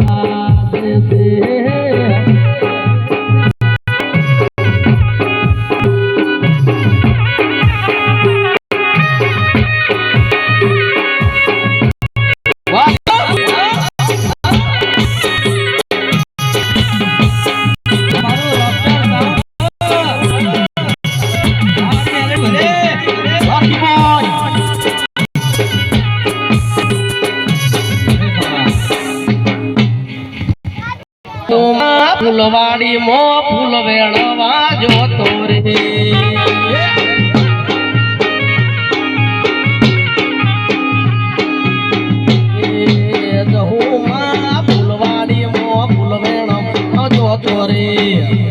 কাজ જોતો ફૂલવાડી મો ફૂલ વેણવા જોતો રે ફૂલવાડી મો ફૂલ વેણવા જોતો રે